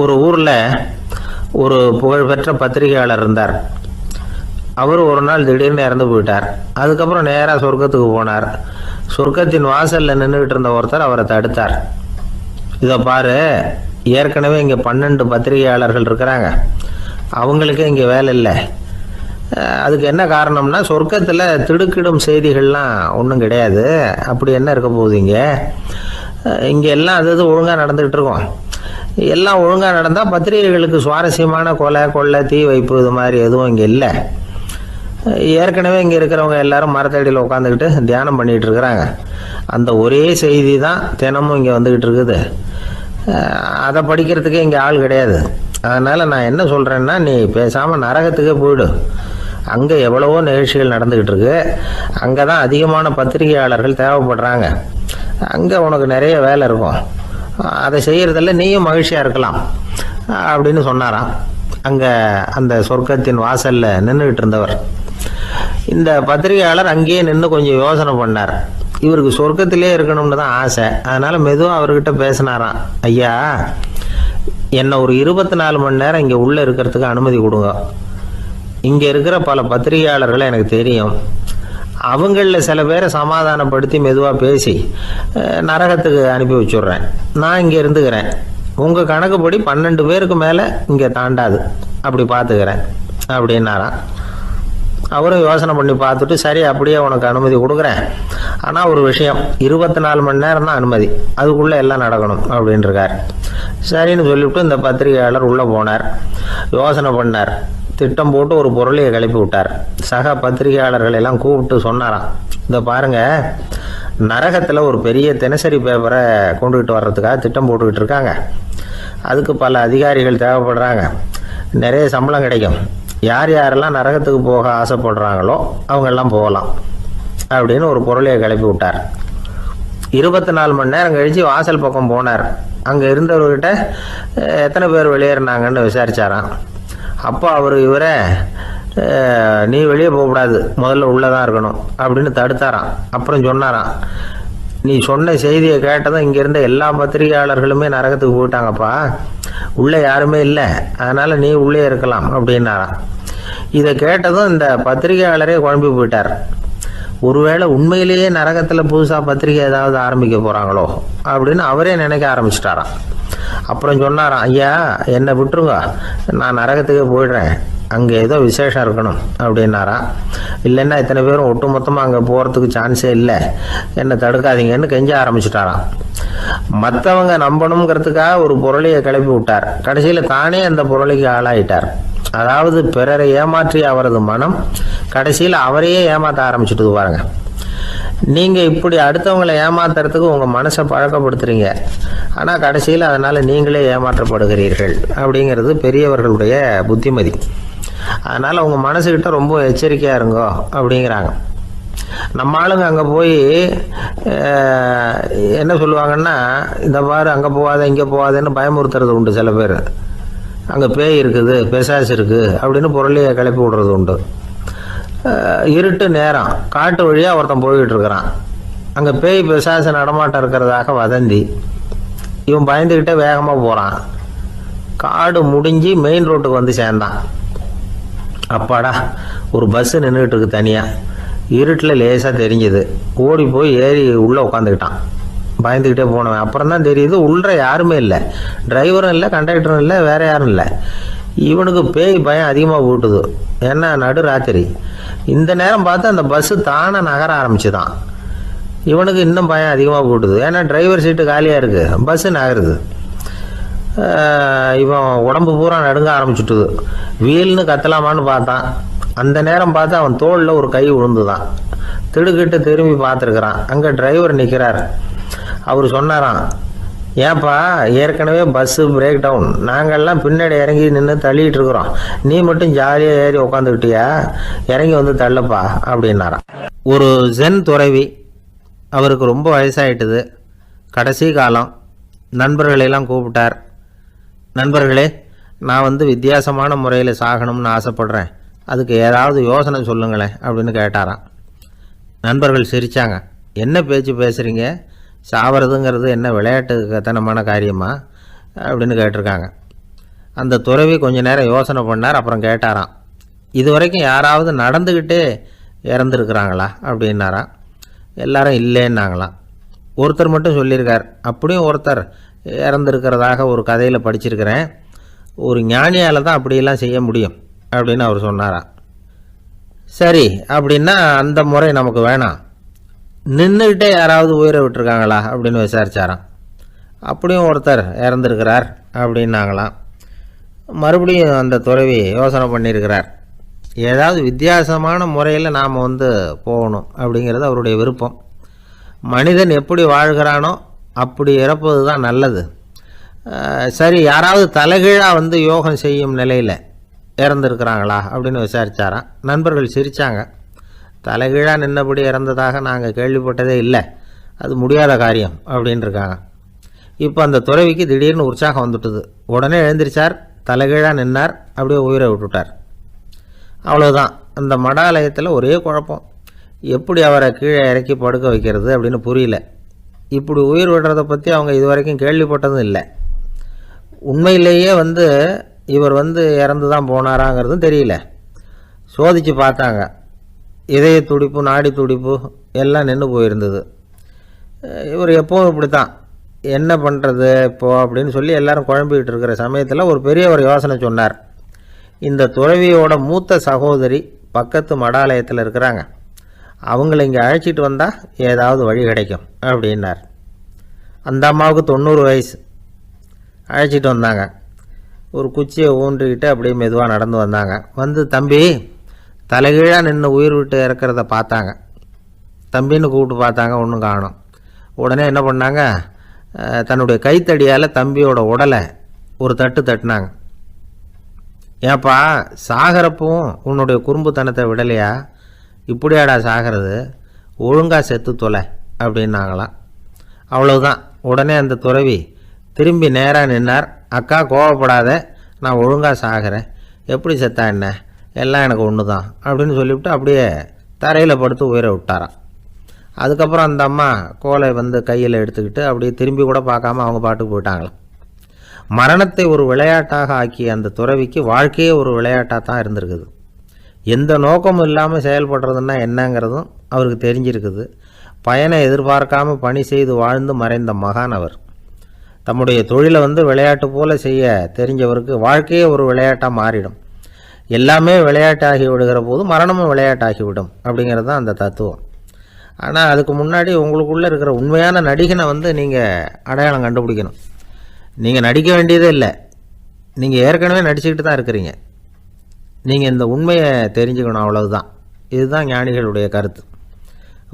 ஒரு ஊரில் ஒரு புகழ்பெற்ற பத்திரிகையாளர் இருந்தார். அவர் ஒரு நாள் திடீர்னு இறந்து போயிட்டார். அதுக்கப்புறம் நேராக சொர்க்கத்துக்கு போனார். சொர்க்கத்தின் வாசலில் நின்றுக்கிட்டு இருந்த ஒருத்தர் அவரை தடுத்தார். இதை பாரு ஏற்கனவே இங்கே பன்னெண்டு பத்திரிகையாளர்கள் இருக்கிறாங்க. அவங்களுக்கே இங்கே வேலை இல்லை. அதுக்கு என்ன காரணம்னா சொர்க்கத்தில் திடுக்கிடும் செய்திகள்லாம் ஒன்றும் கிடையாது. அப்படி என்ன இருக்க போகுது இங்கே? இங்கே எல்லாம் அது இது ஒழுங்காக நடந்துகிட்டு இருக்கோம். எல்லாம் ஒழுங்காக நடந்தால் பத்திரிகைகளுக்கு சுவாரஸ்யமான கொலை கொள்ளை தீ வைப்பு இது மாதிரி எதுவும் இங்கே இல்லை. ஏற்கனவே இங்கே இருக்கிறவங்க எல்லாரும் மரத்தடியில் உட்காந்துக்கிட்டு தியானம் பண்ணிகிட்டு இருக்கிறாங்க. அந்த ஒரே செய்தி தான் தினமும் இங்கே வந்துக்கிட்டு இருக்குது. அதை படிக்கிறதுக்கே இங்கே ஆள் கிடையாது. அதனால் நான் என்ன சொல்கிறேன்னா நீ பேசாமல் நரகத்துக்கே போயிடு. அங்கே எவ்வளவோ நிகழ்ச்சிகள் நடந்துக்கிட்டு இருக்கு. அங்கே தான் அதிகமான பத்திரிகையாளர்கள் தேவைப்படுறாங்க. அங்கே உனக்கு நிறைய வேலை இருக்கும். அதை செய்கிறதில் நீயும் மகிழ்ச்சியாக இருக்கலாம் அப்படின்னு சொன்னாராம். அங்கே அந்த சொர்க்கத்தின் வாசலில் நின்றுக்கிட்டு இருந்தவர். இந்த பத்திரிகையாளர் அங்கேயே நின்று கொஞ்சம் யோசனை பண்ணார். இவருக்கு சொர்க்கத்திலே இருக்கணும்னு தான் ஆசை. அதனால் மெதுவாக அவர்கிட்ட பேசினாராம். ஐயா என்னை ஒரு இருபத்தி நாலு மணி நேரம் இங்கே உள்ளே இருக்கிறதுக்கு அனுமதி கொடுங்க. இங்கே இருக்கிற பல பத்திரிகையாளர்களை எனக்கு தெரியும். அவங்களில் சில பேரை சமாதானப்படுத்தி மெதுவாக பேசி நரகத்துக்கு அனுப்பி வச்சுட்றேன். நான் இங்கே இருந்துக்கிறேன். உங்கள் கணக்குப்படி பன்னெண்டு பேருக்கு மேலே இங்கே தாண்டாது. அப்படி பார்த்துக்கிறேன் அப்படின்னாராம். அவரும் யோசனை பண்ணி பார்த்துட்டு சரி அப்படியே உனக்கு அனுமதி கொடுக்குறேன். ஆனால் ஒரு விஷயம் இருபத்தி நாலு மணி நேரம் தான் அனுமதி. அதுக்குள்ளே எல்லாம் நடக்கணும் அப்படின்ட்டுருக்கார் சரின்னு சொல்லிவிட்டு இந்த பத்திரிகையாளர் உள்ளே போனார். யோசனை பண்ணார். திட்டம் போட்டு ஒரு பொருளையை கிளப்பி விட்டார் சக பத்திரிகையாளர்கள் எல்லாம் கூப்பிட்டு சொன்னாராம். இந்த பாருங்க நரகத்தில் ஒரு பெரிய தினசரி பேப்பரை கொண்டுகிட்டு வர்றதுக்காக திட்டம் போட்டுக்கிட்டு இருக்காங்க. அதுக்கு பல அதிகாரிகள் தேவைப்படுறாங்க. நிறைய சம்பளம் கிடைக்கும். யார் யாரெல்லாம் நரகத்துக்கு போக ஆசைப்படுறாங்களோ அவங்கெல்லாம் போகலாம் அப்படின்னு ஒரு பொருளையை கிளப்பி விட்டார் இருபத்தி நாலு மணி நேரம் கழித்து வாசல் பக்கம் போனார். அங்கே இருந்தவர்கிட்ட எத்தனை பேர் வெளியேறினாங்கன்னு விசாரிச்சாராம். அப்போ அவர் இவரை நீ வெளியே போகக்கூடாது. முதல்ல உள்ளே தான் இருக்கணும். அப்படின்னு தடுத்தாராம். அப்புறம் சொன்னாராம் நீ சொன்ன செய்தியை கேட்டதும் இங்கேருந்த எல்லா பத்திரிகையாளர்களுமே நரகத்துக்கு போயிட்டாங்கப்பா. உள்ளே யாருமே இல்லை. அதனால் நீ உள்ளே இருக்கலாம். அப்படின்னாராம். இதை கேட்டதும் இந்த பத்திரிகையாளரே குழம்பி போயிட்டார். ஒருவேளை உண்மையிலேயே நரகத்தில் புதுசாக பத்திரிகை ஏதாவது ஆரம்பிக்க போகிறாங்களோ அப்படின்னு அவரே நினைக்க ஆரம்பிச்சிட்டாராம். அப்புறம் சொன்னாராம் ஐயா என்னை விட்டுருங்க. நான் நரகத்துக்கே போயிடுறேன். அங்கே ஏதோ விசேஷம் இருக்கணும் அப்படின்னாராம். இல்லைன்னா இத்தனை பேரும் ஒட்டு மொத்தமாக அங்கே போகிறதுக்கு சான்ஸே இல்லை. என்னை தடுக்காதீங்கன்னு கெஞ்ச ஆரம்பிச்சிட்டாராம். மற்றவங்க நம்பணுங்கிறதுக்காக ஒரு பொருளையை கிளப்பி விட்டார். கடைசியில் தானே அந்த பொருளைக்கு ஆளாயிட்டார். அதாவது பிறரை ஏமாற்றிய அவரது மனம் கடைசியில் அவரையே ஏமாற்ற ஆரம்பிச்சுட்டு பாருங்க. நீங்கள் இப்படி அடுத்தவங்களை ஏமாத்துறதுக்கு உங்கள் மனசை பழக்கப்படுத்துறீங்க. ஆனால் கடைசியில் அதனால் நீங்களே ஏமாற்றப்படுகிறீர்கள் அப்படிங்கிறது பெரியவர்களுடைய புத்திமதி. அதனால் உங்கள் மனசுக்கிட்ட ரொம்ப எச்சரிக்கையாக இருங்கோ அப்படிங்கிறாங்க. நம்ம ஆளுங்க அங்கே போய் என்ன சொல்லுவாங்கன்னா இந்த பாரு அங்கே போகாத இங்கே போகாதன்னு பயமுறுத்துறது உண்டு சில பேர். அங்கே பேய் இருக்குது பெசாசு இருக்குது அப்படின்னு பொருளையை கிளப்பி விடுறது உண்டு. இருட்டு நேரம். காட்டு வழியாக ஒருத்தன் போய்கிட்டு இருக்கிறான். அங்கே பேய் பிசாசு நடமாட்டம் இருக்கிறதாக வதந்தி. இவன் பயந்துக்கிட்டே வேகமாக போகிறான் காடு முடிஞ்சு மெயின் ரோட்டுக்கு வந்து சேர்ந்தான். அப்பாடா ஒரு பஸ்ஸு நின்றுட்டு இருக்கு தனியாக இருட்டில் லேசாக தெரிஞ்சுது. ஓடி போய் ஏறி உள்ளே உட்காந்துக்கிட்டான் பயந்துக்கிட்டே போனவன். அப்புறம் தான் தெரியுது உள்ள யாருமே இல்லை. டிரைவரும் இல்லை கண்டக்டரும் இல்லை வேற யாரும் இல்லை. இவனுக்கு பேய் பயம் அதிகமாக போட்டுது ஏன்னா நடு ராத்திரி. இந்த நேரம் பார்த்து அந்த பஸ்ஸு தானே நகர ஆரம்பிச்சுதான். இவனுக்கு இன்னும் பயம் அதிகமாக போட்டுது ஏன்னா டிரைவர் சீட்டு காலியாக இருக்குது பஸ்ஸு நகருது. இவன் உடம்பு பூரா நடுங்க ஆரம்பிச்சுட்டுது. வீல்னு கத்தலாமான்னு பார்த்தான். அந்த நேரம் பார்த்து அவன் தோளில் ஒரு கை விழுந்துதான் திடுக்கிட்டு திரும்பி பார்த்துருக்குறான். அங்கே டிரைவர் நிற்கிறார் அவர் சொன்னாராம் ஏன்பா ஏற்கனவே பஸ்ஸு பிரேக் டவுன் நாங்கள்லாம் பின்னாடி இறங்கி நின்று தள்ளிட்டு இருக்கிறோம். நீ மட்டும் ஜாலியாக ஏறி உக்காந்துக்கிட்டியா? இறங்கி வந்து தள்ளப்பா அப்படின்னாராம். ஒரு ஜென் துறவி அவருக்கு ரொம்ப வயசாயிட்டுது. கடைசி காலம் நண்பர்களையெல்லாம் கூப்பிட்டார். நண்பர்களே நான் வந்து வித்தியாசமான முறையில் சாகணும்னு ஆசைப்படுறேன். அதுக்கு ஏதாவது யோசனை சொல்லுங்களேன் அப்படின்னு கேட்டாராம். நண்பர்கள் சிரித்தாங்க என்ன பேச்சு பேசுகிறீங்க சாவறதுங்கிறது என்ன விளையாட்டுத்தனமான காரியமா அப்படின்னு கேட்டிருக்காங்க. அந்த துறவி கொஞ்ச நேரம் யோசனை பண்ணார் அப்புறம் கேட்டாராம் இது வரைக்கும் யாராவது நடந்துக்கிட்டே இறந்துருக்குறாங்களா? அப்படின்னாராம். எல்லாரும் இல்லைன்னாங்களாம். ஒருத்தர் மட்டும் சொல்லியிருக்கார் அப்படியும் ஒருத்தர் இறந்துருக்கிறதாக ஒரு கதையில் படிச்சிருக்கிறேன். ஒரு ஞானியால் தான் அப்படியெல்லாம் செய்ய முடியும் அப்படின்னு அவர் சொன்னாராம். சரி அப்படின்னா அந்த முறை நமக்கு வேணாம். நின்றுக்கிட்டே யாராவது உயிரை விட்டுருக்காங்களா அப்படின்னு விசாரித்தாராம் அப்படியும் ஒருத்தர் இறந்துருக்கிறார் அப்படின்னாங்களாம். மறுபடியும் அந்த துறவி யோசனை பண்ணியிருக்கிறார். ஏதாவது வித்தியாசமான முறையில் நாம் வந்து போகணும் அப்படிங்கிறது அவருடைய விருப்பம். மனிதன் எப்படி வாழ்கிறானோ அப்படி இறப்பது தான் நல்லது சரி யாராவது தலைகீழாக வந்து யோகம் செய்யும் நிலையில் இறந்துருக்கிறாங்களா அப்படின்னு விசாரித்தாராம் நண்பர்கள் சிரித்தாங்க தலைகீழாக நின்னபடி இறந்ததாக நாங்கள் கேள்விப்பட்டதே இல்லை. அது முடியாத காரியம் அப்படின்ருக்காங்க இப்போ அந்த துறவிக்கு திடீர்னு உற்சாகம் வந்துட்டுது. உடனே எழுந்திரிச்சார் தலைகீழாக நின்னார் அப்படியே உயிரை விட்டுட்டார். அவ்வளோதான் அந்த மடாலயத்தில் ஒரே குழப்பம். எப்படி அவரை கீழே இறக்கி படுக்க வைக்கிறது அப்படின்னு புரியல. இப்படி உயிர் விடுறதை பற்றி அவங்க இது வரைக்கும் கேள்விப்பட்டதும் இல்லை. உண்மையிலேயே வந்து இவர் வந்து இறந்து தான் போனாராங்கிறதும் தெரியல. சோதித்து பார்த்தாங்க. இதய துடிப்பு நாடி துடிப்பு எல்லாம் நின்று போயிருந்தது. இவர் எப்போவும் இப்படி தான் என்ன பண்ணுறது இப்போ அப்படின்னு சொல்லி எல்லாரும் குழம்பிக்கிட்டு இருக்கிற சமயத்தில் ஒரு பெரியவர் யோசனை சொன்னார். இந்த துறவியோட மூத்த சகோதரி பக்கத்து மடாலயத்தில் இருக்கிறாங்க. அவங்கள இங்கே அழைச்சிட்டு வந்தால் ஏதாவது வழி கிடைக்கும் அப்படின்னார். அந்த அம்மாவுக்கு தொண்ணூறு வயசு. அழைச்சிட்டு வந்தாங்க. ஒரு குச்சியை ஊன்றிக்கிட்டு அப்படியே மெதுவாக நடந்து வந்தாங்க. வந்து தம்பி தலைகீழாக நின்று உயிர் விட்டு இறக்கிறத பார்த்தாங்க. தம்பின்னு கூப்பிட்டு பார்த்தாங்க ஒன்றும் காணோம். உடனே என்ன பண்ணாங்க? தன்னுடைய கைத்தடியால் தம்பியோட உடலை ஒரு தட்டு தட்டினாங்க. ஏப்பா சாகிறப்பவும் உன்னுடைய குறும்புத்தனத்தை விடலையா? இப்படியாடா சாகிறது? ஒழுங்காக செத்து தொலை அப்படின்னாங்களாம். அவ்வளவுதான். உடனே அந்த துறவி திரும்பி நேராக நின்னார். அக்கா கோவப்படாத நான் ஒழுங்காக சாகிறேன். எப்படி செத்தா என்ன? எல்லாம் எனக்கு ஒன்று தான் அப்படின்னு சொல்லிவிட்டு அப்படியே தரையில் படுத்து உயிரை விட்டாராம். அதுக்கப்புறம் அந்த அம்மா கோலை வந்து கையில் எடுத்துக்கிட்டு அப்படியே திரும்பி கூட பார்க்காம அவங்க பாட்டுக்கு போயிட்டாங்களாம். மரணத்தை ஒரு விளையாட்டாக ஆக்கிய அந்த துறவிக்கு வாழ்க்கையே ஒரு விளையாட்டாக தான் இருந்திருக்குது. எந்த நோக்கமும் இல்லாமல் செயல்படுறதுன்னா என்னங்கிறதும் அவருக்கு தெரிஞ்சிருக்குது. பயனை எதிர்பார்க்காம பணி செய்து வாழ்ந்து மறைந்த மகான் அவர். தம்முடைய தொழிலை வந்து விளையாட்டு போல செய்ய தெரிஞ்சவருக்கு வாழ்க்கையே ஒரு விளையாட்டாக மாறிடும். எல்லாமே விளையாட்டாகி விடுகிற போது மரணமும் விளையாட்டாகிவிடும் அப்படிங்கிறது தான் அந்த தத்துவம். ஆனால் அதுக்கு முன்னாடி உங்களுக்குள்ளே இருக்கிற உண்மையான நடிகனை வந்து நீங்கள் அடையாளம் கண்டுபிடிக்கணும். நீங்கள் நடிக்க வேண்டியதே இல்லை. நீங்கள் ஏற்கனவே நடிச்சுக்கிட்டு தான் இருக்கிறீங்க. நீங்கள் இந்த உண்மையை தெரிஞ்சுக்கணும் அவ்வளவுதான். இதுதான் ஞானிகளுடைய கருத்து.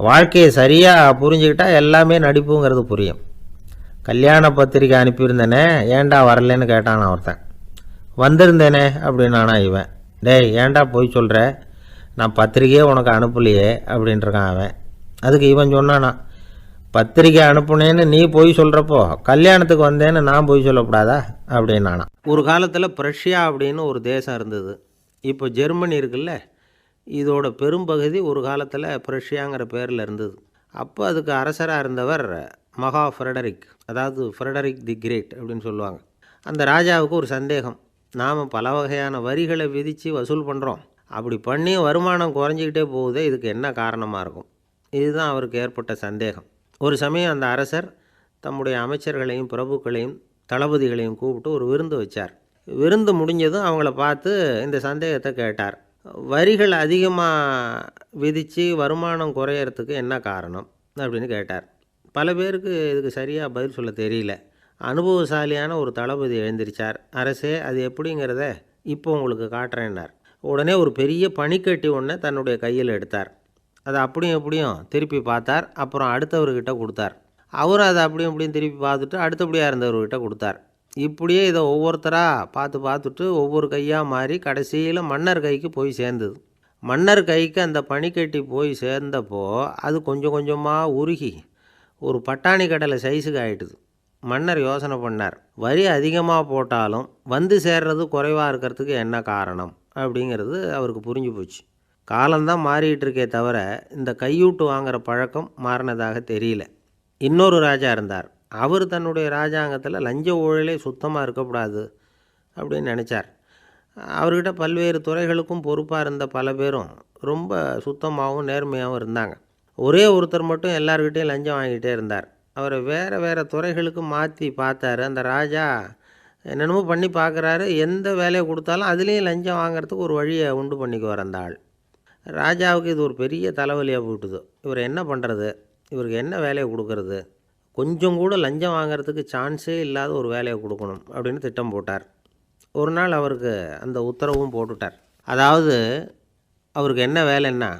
வாழ்க்கையை சரியாக புரிஞ்சுக்கிட்டா எல்லாமே நடிப்புங்கிறது புரியும். கல்யாண பத்திரிக்கை அனுப்பியிருந்தேனே ஏன்டா வரலன்னு கேட்டான் ஒருத்தன் வந்திருந்தேனே அப்படின்னானா இவன். டேய் ஏன்டா போய் சொல்கிற நான் பத்திரிக்கையே உனக்கு அனுப்பலையே அப்படின்ட்டுருக்கான் அவன். அதுக்கு இவன் சொன்னானா பத்திரிக்கை அனுப்புனேன்னு நீ போய் சொல்கிறப்போ கல்யாணத்துக்கு வந்தேன்னு நான் போய் சொல்லக்கூடாதா? அப்படின்னானா. ஒரு காலத்தில் பிரஷ்யா அப்படின்னு ஒரு தேசம் இருந்தது. இப்போ ஜெர்மனி இருக்குல்ல இதோட பெரும்பகுதி ஒரு காலத்தில் பிரஷ்யாங்கிற பேரில் இருந்தது. அப்போ அதுக்கு அரசராக இருந்தவர் மகா ஃப்ரெடரிக் அதாவது ஃப்ரெடரிக் தி கிரேட் அப்படின்னு சொல்லுவாங்க. அந்த ராஜாவுக்கு ஒரு சந்தேகம். நாம் பல வகையான வரிகளை விதித்து வசூல் பண்ணுறோம் அப்படி பண்ணி வருமானம் குறைஞ்சிக்கிட்டே போகுதே இதுக்கு என்ன காரணமாக இருக்கும்? இதுதான் அவருக்கு ஏற்பட்ட சந்தேகம். ஒரு சமயம் அந்த அரசர் தம்முடைய அமைச்சர்களையும் பிரபுக்களையும் தளபதிகளையும் கூப்பிட்டு ஒரு விருந்து வச்சார். விருந்து முடிஞ்சதும் அவங்கள பார்த்து இந்த சந்தேகத்தை கேட்டார். வரிகள் அதிகமாக விதித்து வருமானம் குறையறதுக்கு என்ன காரணம்? அப்படின்னு கேட்டார். பல பேருக்கு இதுக்கு சரியாக பதில் சொல்ல தெரியல. அனுபவசாலியான ஒரு தளபதி எழுந்திருச்சார். அரசே அது எப்படிங்கிறத இப்போ உங்களுக்கு காட்டுறேன்னார். உடனே ஒரு பெரிய பனிக்கட்டி ஒன்றை தன்னுடைய கையில் எடுத்தார். அதை அப்படியும் எப்படியும் திருப்பி பார்த்தார். அப்புறம் அடுத்தவர்கிட்ட கொடுத்தார். அவர் அதை அப்படியும் இப்படியும் திருப்பி பார்த்துட்டு அடுத்தபடியாக இருந்தவர்கிட்ட கொடுத்தார். இப்படியே இதை ஒவ்வொருத்தராக பார்த்து பார்த்துட்டு ஒவ்வொரு கையாக மாறி கடைசியில் மன்னர் கைக்கு போய் சேர்ந்தது. மன்னர் கைக்கு அந்த பனிக்கட்டி போய் சேர்ந்தப்போ அது கொஞ்சம் கொஞ்சமாக உருகி ஒரு பட்டாணி கடலை சைஸுக்கு ஆகிட்டுது மன்னர் யோசனை பண்ணார். வரி அதிகமாக போட்டாலும் வந்து சேர்றது குறைவாக இருக்கிறதுக்கு என்ன காரணம்? அப்படிங்கிறது அவருக்கு புரிஞ்சு போச்சு. காலம்தான் மாறிட்டு இருக்கே தவிர இந்த கையூட்டு வாங்குகிற பழக்கம் மாறினதாக தெரியல. இன்னொரு ராஜா இருந்தார். அவர் தன்னுடைய ராஜாங்கத்தில் லஞ்ச ஊழலே சுத்தமாக இருக்கக்கூடாது அப்படின்னு நினச்சார். அவர்கிட்ட பல்வேறு துறைகளுக்கும் பொறுப்பாக இருந்த பல பேரும் ரொம்ப சுத்தமாகவும் நேர்மையாகவும் இருந்தாங்க. ஒரே ஒருத்தர் மட்டும் எல்லார்கிட்டையும் லஞ்சம் வாங்கிட்டே இருந்தார். அவரை வேறு வேறு துறைகளுக்கு மாற்றி பார்த்தாரு. அந்த ராஜா என்னென்னமோ பண்ணி பார்க்குறாரு. எந்த வேலையை கொடுத்தாலும் அதுலேயும் லஞ்சம் வாங்குறதுக்கு ஒரு வழியை உண்டு பண்ணிக்குவார் அந்த ஆள். ராஜாவுக்கு இது ஒரு பெரிய தலைவலியாக போயிட்டுது. இவர் என்ன பண்ணுறது இவருக்கு என்ன வேலையை கொடுக்கறது? கொஞ்சம் கூட லஞ்சம் வாங்குறதுக்கு சான்ஸே இல்லாத ஒரு வேலையை கொடுக்கணும் அப்படின்னு திட்டம் போட்டார். ஒரு நாள் அவருக்கு அந்த உத்தரவும் போட்டுட்டார். அதாவது அவருக்கு என்ன வேலைன்னா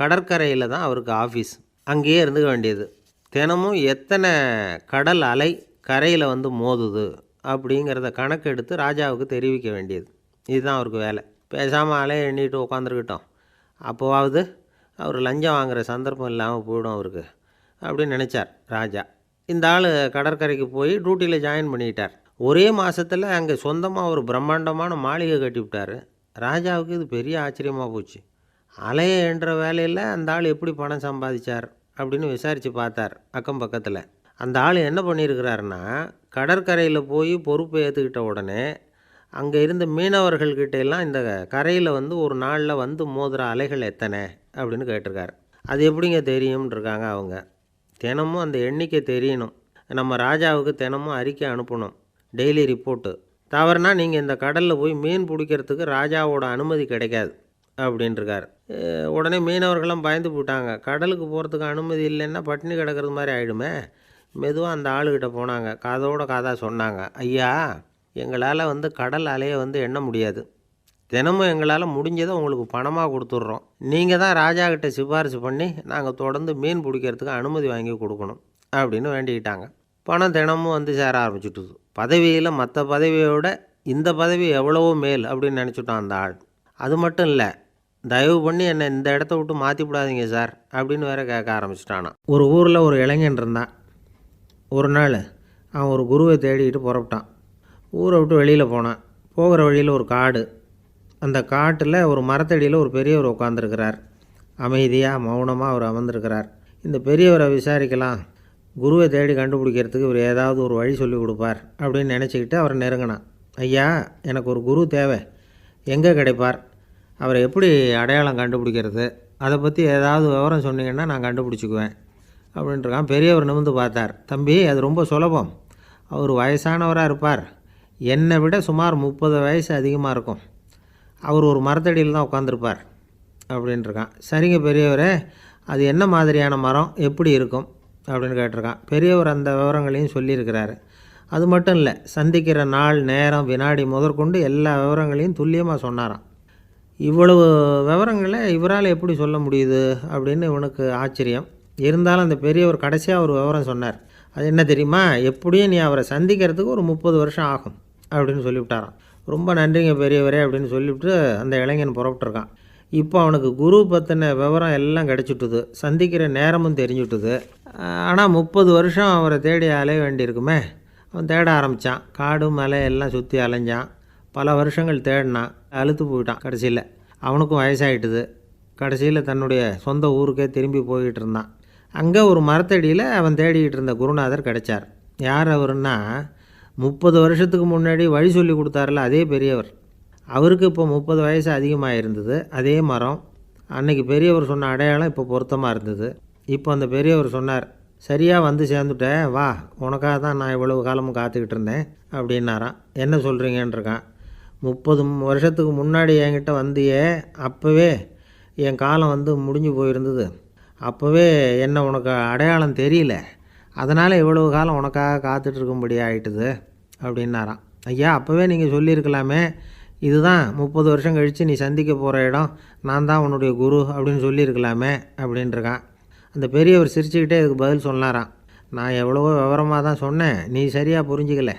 கடற்கரையில் தான் அவருக்கு ஆஃபீஸ் அங்கேயே இருந்துக்க வேண்டியது. தினமும் எத்தனை கடல் அலை கரையில் வந்து மோதுது அப்படிங்கிறத கணக்கெடுத்து ராஜாவுக்கு தெரிவிக்க வேண்டியது. இதுதான் அவருக்கு வேலை. பேசாமல் அலையை எண்ணிட்டு உட்காந்துருக்கிட்டோம் அப்போவாவது அவர் லஞ்சம் வாங்குகிற சந்தர்ப்பம் இல்லாமல் போயிடும் அவருக்கு அப்படின்னு நினச்சார் ராஜா. இந்த ஆள் கடற்கரைக்கு போய் டியூட்டியில் ஜாயின் பண்ணிக்கிட்டார் ஒரே மாதத்தில் அங்கே சொந்தமாக ஒரு பிரம்மாண்டமான மாளிகை கட்டிவிட்டார் ராஜாவுக்கு இது பெரிய ஆச்சரியமாக போச்சு. அலையை என்ற வேலையில் அந்த ஆள் எப்படி பணம் சம்பாதிச்சார்? அப்படின்னு விசாரித்து பார்த்தார் அக்கம் பக்கத்தில். அந்த ஆள் என்ன பண்ணியிருக்கிறாருன்னா கடற்கரையில் போய் பொறுப்பு ஏற்றுக்கிட்ட உடனே அங்கே இருந்த மீனவர்கள்கிட்ட எல்லாம் இந்த கரையில் வந்து ஒரு நாளில் வந்து மோதுகிற அலைகள் எத்தனை? அப்படின்னு கேட்டிருக்காரு. அது எப்படிங்க தெரியும்ன்றிருக்காங்க அவங்க. தினமும் அந்த எண்ணிக்கை தெரியணும். நம்ம ராஜாவுக்கு தினமும் அறிக்கை அனுப்பணும். Daily report. தவறுனா நீங்கள் இந்த கடலில் போய் மீன் பிடிக்கிறதுக்கு ராஜாவோட அனுமதி கிடைக்காது. அப்படின்ட்டுருக்கார் உடனே மீனவர்கள்லாம் பயந்து போட்டாங்க கடலுக்கு போகிறதுக்கு அனுமதி இல்லைன்னா பட்டினி கிடக்கிறது மாதிரி ஆகிடுமே மெதுவாக அந்த ஆளுகிட்ட போனாங்க. காதோட காதாக சொன்னாங்க. ஐயா எங்களால் வந்து கடல் அலையை வந்து எண்ண முடியாது. தினமும் எங்களால் முடிஞ்சதை உங்களுக்கு பணமாக கொடுத்துட்றோம். நீங்கள் தான் ராஜா கிட்ட சிபாரிசு பண்ணி நாங்கள் தொடர்ந்து மீன் பிடிக்கிறதுக்கு அனுமதி வாங்கி கொடுக்கணும். அப்படின்னு வேண்டிக்கிட்டாங்க. பணம் தினமும் வந்து சேர ஆரம்பிச்சுட்டுது. பதவியில் மற்ற பதவியை விட இந்த பதவி எவ்வளவோ மேல் அப்படின்னு நினச்சிட்டான் அந்த ஆள். அது மட்டும் இல்லை தயவு பண்ணி என்னை இந்த இடத்த விட்டு மாற்றி விடாதீங்க சார் அப்படின்னு வேற கேட்க ஆரம்பிச்சிட்டானா. ஒரு ஊரில் ஒரு இளைஞன் இருந்தான். ஒரு நாள் அவன் ஒரு குருவை தேடிக்கிட்டு புறப்பட்டான். ஊரை விட்டு வெளியில் போனான். போகிற வழியில் ஒரு காடு. அந்த காட்டில் ஒரு மரத்தடியில் ஒரு பெரியவர் உட்காந்துருக்கிறார் அமைதியாக மௌனமாக அவர் அமர்ந்திருக்கிறார். இந்த பெரியவரை விசாரிக்கலாம். குருவை தேடி கண்டுபிடிக்கிறதுக்கு இவர் ஏதாவது ஒரு வழி சொல்லி கொடுப்பார் அப்படின்னு நினச்சிக்கிட்டு அவரை நெருங்கினான். ஐயா எனக்கு ஒரு குரு தேவை. எங்கே கிடைப்பார்? அவரை எப்படி அடையாளம் கண்டுபிடிக்கிறது? அதை பற்றி ஏதாவது விவரம் சொன்னீங்கன்னா நான் கண்டுபிடிச்சிக்குவேன். அப்படின்ட்டுருக்கான். பெரியவர் நிமிந்து பார்த்தார். தம்பி அது ரொம்ப சுலபம். அவர் வயசானவராக இருப்பார். என்னை விட சுமார் முப்பது வயசு அதிகமாக இருக்கும். அவர் ஒரு மரத்தடியில் தான் உட்காந்துருப்பார் அப்படின்ட்டுருக்கான். சரிங்க பெரியவரே அது என்ன மாதிரியான மரம்? எப்படி இருக்கும்? அப்படின்னு கேட்டிருக்கான். பெரியவர் அந்த விவரங்களையும் சொல்லியிருக்கிறாரு. அது மட்டும் இல்லை சந்திக்கிற நாள் நேரம் வினாடி முதற்கொண்டு எல்லா விவரங்களையும் துல்லியமாக சொன்னாராம். இவ்வளவு விவரங்களை இவரால் எப்படி சொல்ல முடியுது அப்படின்னு இவனுக்கு ஆச்சரியம். இருந்தாலும் அந்த பெரியவர் கடைசியாக ஒரு விவரம் சொன்னார். அது என்ன தெரியுமா? எப்படியும் நீ அவரை சந்திக்கிறதுக்கு ஒரு முப்பது வருஷம் ஆகும் அப்படின்னு சொல்லிவிட்டாராம். ரொம்ப நன்றிங்க பெரியவரே அப்படின்னு சொல்லிவிட்டு அந்த இளைஞன் புறப்பட்டுருக்கான். இப்போ அவனுக்கு குரு பற்றின விவரம் எல்லாம் கிடச்சிட்டுது. சந்திக்கிற நேரமும் தெரிஞ்சுட்டுது. ஆனால் முப்பது வருஷம் அவரை தேடி அலைய வேண்டியிருக்குமே. அவன் தேட ஆரம்பித்தான் காடு மலை எல்லாம் சுற்றி அலைஞ்சான். பல வருஷங்கள் தேடினான். அழுத்து போயிட்டான் கடைசியில். அவனுக்கும் வயசாயிட்டுது. கடைசியில் தன்னுடைய சொந்த ஊருக்கே திரும்பி போய்கிட்டு இருந்தான். அங்கே ஒரு மரத்தடியில் அவன் தேடிக்கிட்டு இருந்த குருநாதர் கிடைச்சார். யார் அவருன்னா முப்பது வருஷத்துக்கு முன்னாடி வழி சொல்லி கொடுத்தாரில்ல அதே பெரியவர். அவருக்கு இப்போ முப்பது வயசு அதிகமாக இருந்தது அதே மரம். அன்னைக்கு பெரியவர் சொன்ன அடையாளம் இப்போ பொருத்தமாக இருந்தது. இப்போ அந்த பெரியவர் சொன்னார் சரியாக வந்து சேர்ந்துட்டேன். வா உனக்காக தான் நான் இவ்வளவு காலமும் காத்துக்கிட்டு இருந்தேன். அப்படின்னாராம். என்ன சொல்கிறீங்கன்றிருக்கான் முப்பது வருஷத்துக்கு முன்னாடி என்கிட்ட வந்தியே அப்போவே என் காலம் வந்து முடிஞ்சு போயிருந்தது. அப்போவே என்ன உனக்கு அடையாளம் தெரியல. அதனால் இவ்வளவு காலம் உனக்காக காத்துட்ருக்கும்படி ஆகிட்டுது அப்படின்னாராம். ஐயா அப்போவே நீங்கள் சொல்லியிருக்கலாமே இதுதான் முப்பது வருஷம் கழித்து நீ சந்திக்க போகிற இடம் நான் தான் உன்னுடைய குரு அப்படின்னு சொல்லியிருக்கலாமே அப்படின்ட்டுருக்கான் அந்த பெரியவர் சிரிச்சுக்கிட்டே இதுக்கு பதில் சொன்னாராம். நான் எவ்வளவோ விவரமாக தான் சொன்னேன் நீ சரியாக புரிஞ்சிக்கல.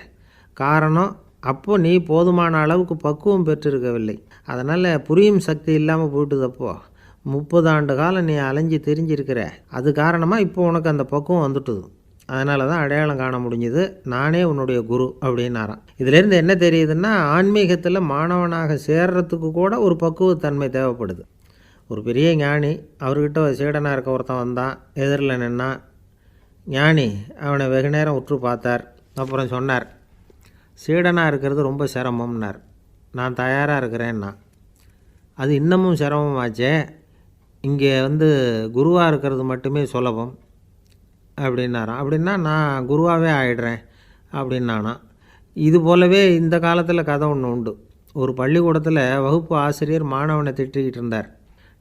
காரணம் அப்போ நீ போதுமான அளவுக்கு பக்குவம் பெற்றிருக்கவில்லை. அதனால் புரியும் சக்தி இல்லாமல் போயிட்டுது அப்போ. முப்பது ஆண்டு காலம் நீ அலைஞ்சு தெரிஞ்சிருக்கிற. அது காரணமாக இப்போ உனக்கு அந்த பக்குவம் வந்துட்டுது. அதனால தான் அடையாளம் காண முடிஞ்சது. நானே உன்னுடைய குரு அப்படின்னாராம். இதிலேருந்து என்ன தெரியுதுன்னா ஆன்மீகத்தில் மாணவனாக சேர்றதுக்கு கூட ஒரு பக்குவத்தன்மை தேவைப்படுது. ஒரு பெரிய ஞானி அவர்கிட்ட ஒரு சீடனாக இருக்க ஒருத்தன் வந்தான் எதிரில் நின்னான். ஞானி அவனை வெகு நேரம் உற்று பார்த்தார். அப்புறம் சொன்னார் சீடனாக இருக்கிறது ரொம்ப சிரமம்னார். நான் தயாராக இருக்கிறேன்னா. அது இன்னமும் சிரமமாச்சே. இங்கே வந்து குருவாக இருக்கிறது மட்டுமே சுலபம். அப்படின்னாராம். அப்படின்னா நான் குருவாகவே ஆயிடுறேன் அப்படின்னானா இது போலவே இந்த காலத்தில் கதை ஒன்று உண்டு. ஒரு பள்ளிக்கூடத்தில் வகுப்பு ஆசிரியர் மாணவனை திட்டிக்கிட்டு இருந்தார்.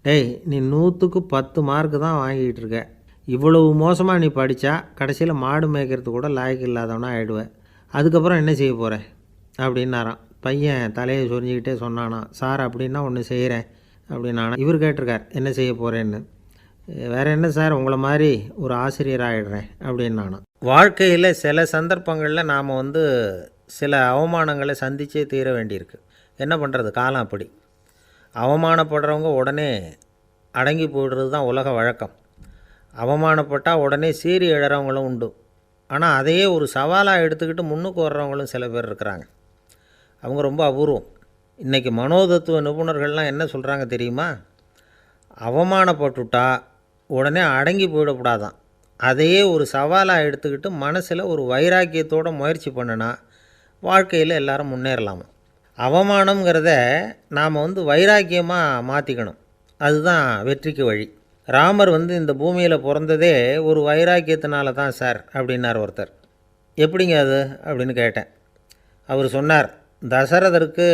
டேய் நீ நூற்றுக்கு பத்து மார்க்கு தான் வாங்கிக்கிட்டு இருக்க. இவ்வளவு மோசமாக நீ படித்தா கடைசியில் மாடு மேய்க்கிறது கூட லாய்க்கு இல்லாதவனா ஆகிடுவேன் அதுக்கப்புறம் என்ன செய்ய போகிற அப்படின்னாராம். பையன் தலையை சொரிஞ்சிக்கிட்டே சொன்னானா சார் அப்படின்னா ஒன்று செய்கிறேன் அப்படின்னானா. இவர் கேட்டிருக்கார் என்ன செய்ய போகிறேன்னு வேற என்ன சார் உங்களை மாதிரி ஒரு ஆசிரியர் ஆகிடுறேன் அப்படின்னானா வாழ்க்கையில் சில சந்தர்ப்பங்களில் நாம் வந்து சில அவமானங்களை சந்தித்தே தீர வேண்டியிருக்கு. என்ன பண்ணுறது காலம் அப்படி. அவமானப்படுறவங்க உடனே அடங்கி போயிடுறது தான் உலக வழக்கம். அவமானப்பட்டால் உடனே சீறி எழுறவங்களும் உண்டு. ஆனால் அதையே ஒரு சவாலாக எடுத்துக்கிட்டு முன்னுக்கு வர்றவங்களும் சில பேர் இருக்கிறாங்க. அவங்க ரொம்ப அபூர்வம். இன்றைக்கி மனோதத்துவ நிபுணர்கள்லாம் என்ன சொல்கிறாங்க தெரியுமா? அவமானப்பட்டுட்டா உடனே அடங்கி போயிடக்கூடாதான் அதையே ஒரு சவாலாக எடுத்துக்கிட்டு மனசில் ஒரு வைராக்கியத்தோட முயற்சி பண்ணுனா வாழ்க்கையில் எல்லோரும் முன்னேறலாமா? அவமானங்கிறத நாம் வந்து வைராக்கியமாக மாற்றிக்கணும் அதுதான் வெற்றிக்கு வழி. ராமர் வந்து இந்த பூமியில் பிறந்ததே ஒரு வைராக்கியத்தினால தான் சார் அப்படின்னார் ஒருத்தர். எப்படிங்க அது? அப்படின்னு கேட்டேன். அவர் சொன்னார் தசரதருக்கு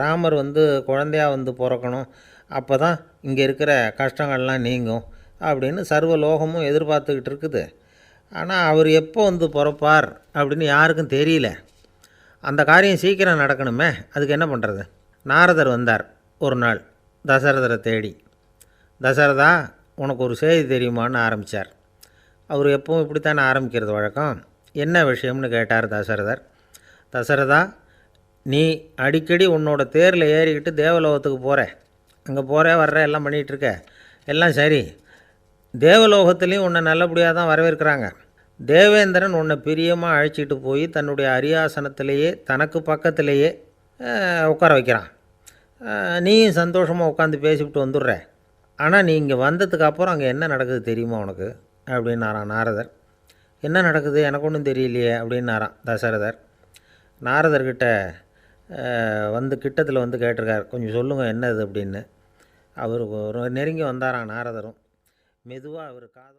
ராமர் வந்து குழந்தையா வந்து பிறக்கணும். அப்போ தான் இங்கே இருக்கிற கஷ்டங்கள்லாம் நீங்கும் அப்படின்னு சர்வ லோகமும் எதிர்பார்த்துக்கிட்டு இருக்குது. ஆனால் அவர் எப்போ வந்து பிறப்பார் அப்படின்னு யாருக்கும் தெரியல. அந்த காரியம் சீக்கிரம் நடக்கணுமே அதுக்கு என்ன பண்ணுறது நாரதர் வந்தார் ஒரு நாள் தசரதரை தேடி. தசரதா உனக்கு ஒரு செய்தி தெரியுமான்னு ஆரம்பித்தார் அவர் எப்பவும் இப்படித்தானே ஆரம்பிக்கிறது வழக்கம். என்ன விஷயம்னு கேட்டார் தசரதர். தசரதா நீ அடிக்கடி உன்னோட தேரில் ஏறிக்கிட்டு தேவலோகத்துக்கு போகிற அங்கே போகிற வர்ற எல்லாம் பண்ணிகிட்டு இருக்க எல்லாம் சரி. தேவலோகத்துலேயும் உன்னை நல்லபடியாக தான் வரவேற்கிறாங்க. தேவேந்திரன் உன்னை பிரியமாக அழைச்சிட்டு போய் தன்னுடைய அரியாசனத்திலேயே தனக்கு பக்கத்திலேயே உட்கார வைக்கிறான். நீயும் சந்தோஷமாக உட்காந்து பேசிவிட்டு வந்துடுற. ஆனால் நீ இங்கே வந்ததுக்கு அப்புறம் அங்கே என்ன நடக்குது தெரியுமா உனக்கு? அப்படின்னாரான் நாரதர். என்ன நடக்குது? எனக்கு ஒன்றும் தெரியலையே அப்படின்னாரான் தசரதர். நாரதர்கிட்ட வந்து கிட்டத்தில் வந்து கேட்டிருக்கார். கொஞ்சம் சொல்லுங்கள் என்னது அப்படின்னு. அவர் நெருங்கி வந்தாராம் நாரதரும். மெதுவாக அவர் காதோ